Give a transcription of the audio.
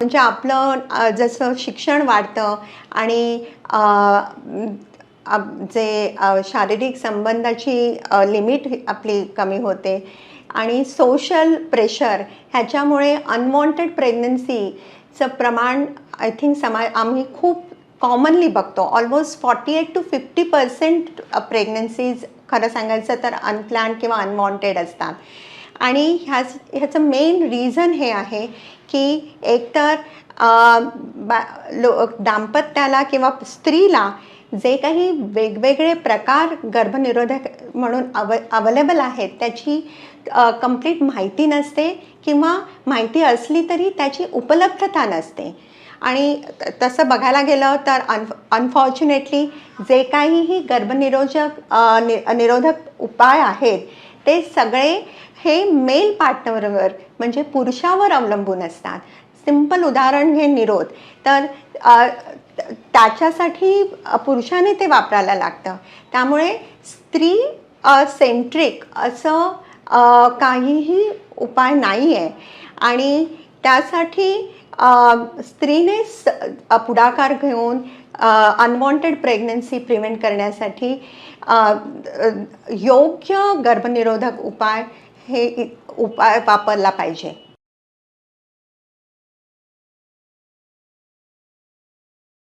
म्हणजे आपलं जसं शिक्षण वाढतं आणि जे शारीरिक संबंधाची लिमिट आपली कमी होते. आणि सोशल प्रेशर ह्याच्यामुळे अनवॉन्टेड प्रेग्नन्सीचं प्रमाण आय थिंक समा आम्ही खूप कॉमनली बघतो. Almost forty eight to fifty percent pregnancies खरं सांगायचं तर अनप्लॅन किंवा अनवॉन्टेड असतात. आणि ह्याच ह्याचं मेन रिझन हे आहे की एकतर बा लो दाम्पत्याला किंवा स्त्रीला जे काही वेगवेगळे प्रकार गर्भनिरोधक म्हणून अव अवेलेबल आहेत त्याची कंप्लीट माहिती नसते किंवा माहिती असली तरी त्याची उपलब्धता नसते. आणि तसं बघायला गेलं तर अन अनफॉर्च्युनेटली जे काहीही गर्भनिरोधक नि निरोधक उपाय आहेत ते सगळे हे मेल पार्टनरवर म्हणजे पुरुषावर अवलंबून असतात. सिंपल उदाहरण हे निरोध. तर त्याच्यासाठी पुरुषाने ते वापरायला लागतं. त्यामुळे स्त्री सेंट्रिक असं काहीही उपाय नाही आहे आणि त्यासाठी स्त्रीने स पुढाकार घेऊन अनवॉन्टेड प्रेग्नन्सी प्रिव्हेंट करण्यासाठी योग्य गर्भनिरोधक उपाय हे इ- उपाय वापरला पाहिजे.